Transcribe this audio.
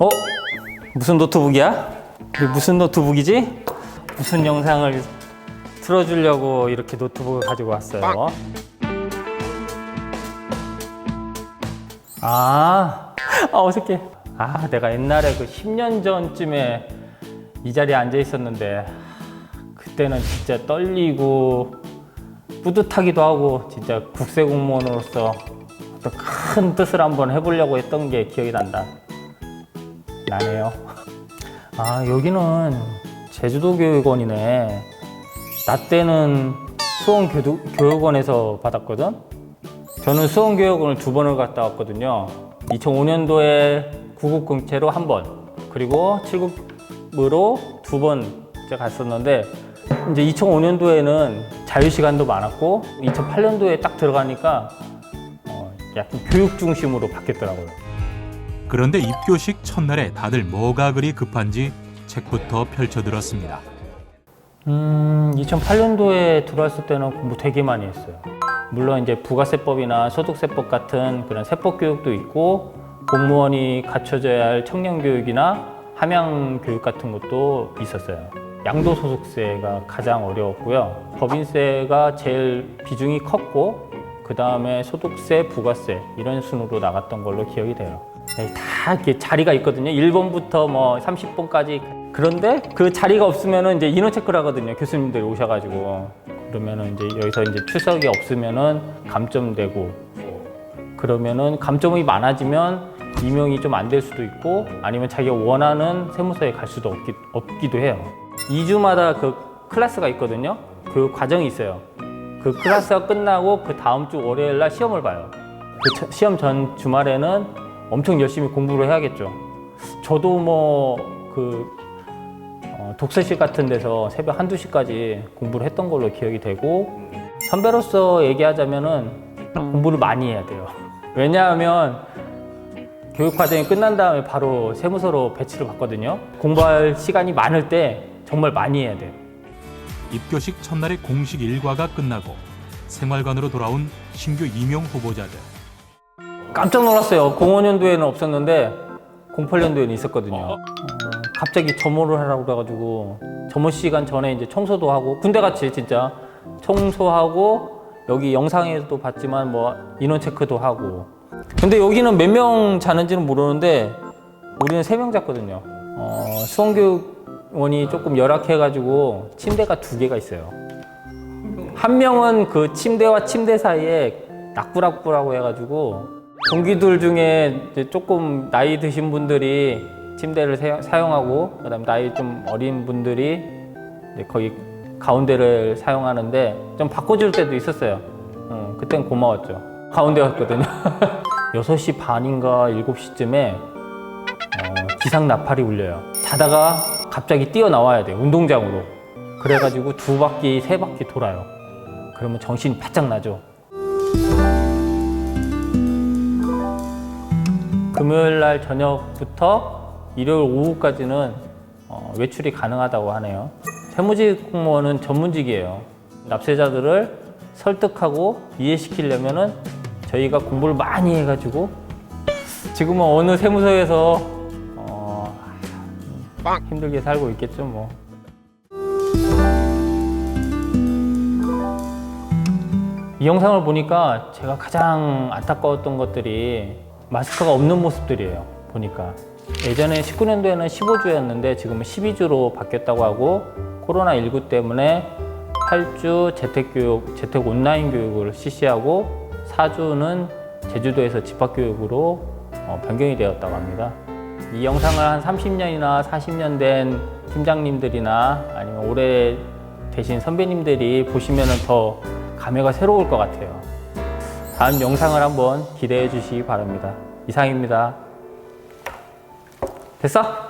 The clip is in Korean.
어? 무슨 노트북이야? 무슨 노트북이지? 무슨 영상을 틀어주려고 이렇게 노트북을 가지고 왔어요. 아, 아 어색해. 아, 내가 옛날에 그 10년 전쯤에 이 자리에 앉아 있었는데 그때는 진짜 떨리고 뿌듯하기도 하고 진짜 국세 공무원으로서 어떤 큰 뜻을 한번 해보려고 했던 게 기억이 난다. 나네요. 아 여기는 제주도 교육원이네. 나 때는 수원 교도, 교육원에서 받았거든. 저는 수원 교육원을 두 번을 갔다 왔거든요. 2005년도에 구급경체로 한 번, 그리고 7급으로 두 번째 갔었는데 이제 2005년도에는 자유 시간도 많았고 2008년도에 딱 들어가니까 어, 약간 교육 중심으로 바뀌었더라고요. 그런데 입교식 첫날에 다들 뭐가 그리 급한지 책부터 펼쳐들었습니다. 음, 2008년도에 들어왔을 때는 공부 되게 많이 했어요. 물론 이제 부가세법이나 소득세법 같은 그런 세법 교육도 있고 공무원이 갖춰져야 할 청년 교육이나 함양 교육 같은 것도 있었어요. 양도소득세가 가장 어려웠고요. 법인세가 제일 비중이 컸고 그 다음에 소득세, 부가세 이런 순으로 나갔던 걸로 기억이 돼요. 네, 다 이렇게 자리가 있거든요. 1번부터 뭐 30번까지. 그런데 그 자리가 없으면은 이제 인원 체크를 하거든요. 교수님들이 오셔가지고. 그러면은 이제 여기서 이제 출석이 없으면은 감점되고 그러면은 감점이 많아지면 임용이 좀 안 될 수도 있고 아니면 자기가 원하는 세무서에 갈 수도 없기, 없기도 해요. 2주마다 그 클래스가 있거든요. 그 과정이 있어요. 그 클래스가 끝나고 그 다음 주 월요일 날 시험을 봐요. 그 저- 시험 전 주말에는 엄청 열심히 공부를 해야겠죠. 저도 뭐그 독서실 같은 데서 새벽 한두 시까지 공부를 했던 걸로 기억이 되고 선배로서 얘기하자면은 공부를 많이 해야 돼요. 왜냐하면 교육 과정이 끝난 다음에 바로 세무서로 배치를 받거든요. 공부할 시간이 많을 때 정말 많이 해야 돼요. 입교식 첫날의 공식 일과가 끝나고 생활관으로 돌아온 신규 임용 후보자들. 깜짝 놀랐어요. 05년도에는 없었는데 08년도에는 있었거든요. 어, 갑자기 점호를 하라고 그래가지고 점호 시간 전에 이제 청소도 하고 군대 같이 진짜 청소하고 여기 영상에서도 봤지만 뭐 인원 체크도 하고. 근데 여기는 몇 명 자는지는 모르는데 우리는 세 명 잤거든요. 어, 수원교육원이 조금 열악해가지고 침대가 두 개가 있어요. 한 명은 그 침대와 침대 사이에 낙부락부라고 해가지고 동기들 중에 조금 나이 드신 분들이 침대를 사- 사용하고 그다음 나이 좀 어린 분들이 거기 가운데를 사용하는데 좀 바꿔줄 때도 있었어요. 어, 그땐 고마웠죠. 가운데였거든요. 6시 반인가 7시쯤에 어, 기상 나팔이 울려요. 자다가 갑자기 뛰어나와야 돼요. 운동장으로. 그래가지고 두 바퀴, 세 바퀴 돌아요. 그러면 정신이 바짝 나죠. 금요일 날 저녁부터 일요일 오후까지는 어, 외출이 가능하다고 하네요. 세무직 공무원은 전문직이에요. 납세자들을 설득하고 이해시키려면은 저희가 공부를 많이 해가지고 지금은 어느 세무서에서 어, 힘들게 살고 있겠죠 뭐. 이 영상을 보니까 제가 가장 안타까웠던 것들이 마스크가 없는 모습들이에요. 보니까 예전에 19년도에는 15주였는데 지금은 12주로 바뀌었다고 하고 코로나19 때문에 8주 재택교육, 재택 온라인 교육을 실시하고 4주는 제주도에서 집합교육으로 어, 변경이 되었다고 합니다. 이 영상을 한 30년이나 40년 된 팀장님들이나 아니면 오래 되신 선배님들이 보시면 더 감회가 새로울 것 같아요. 다음 영상을 한번 기대해 주시기 바랍니다. 이상입니다. 됐어?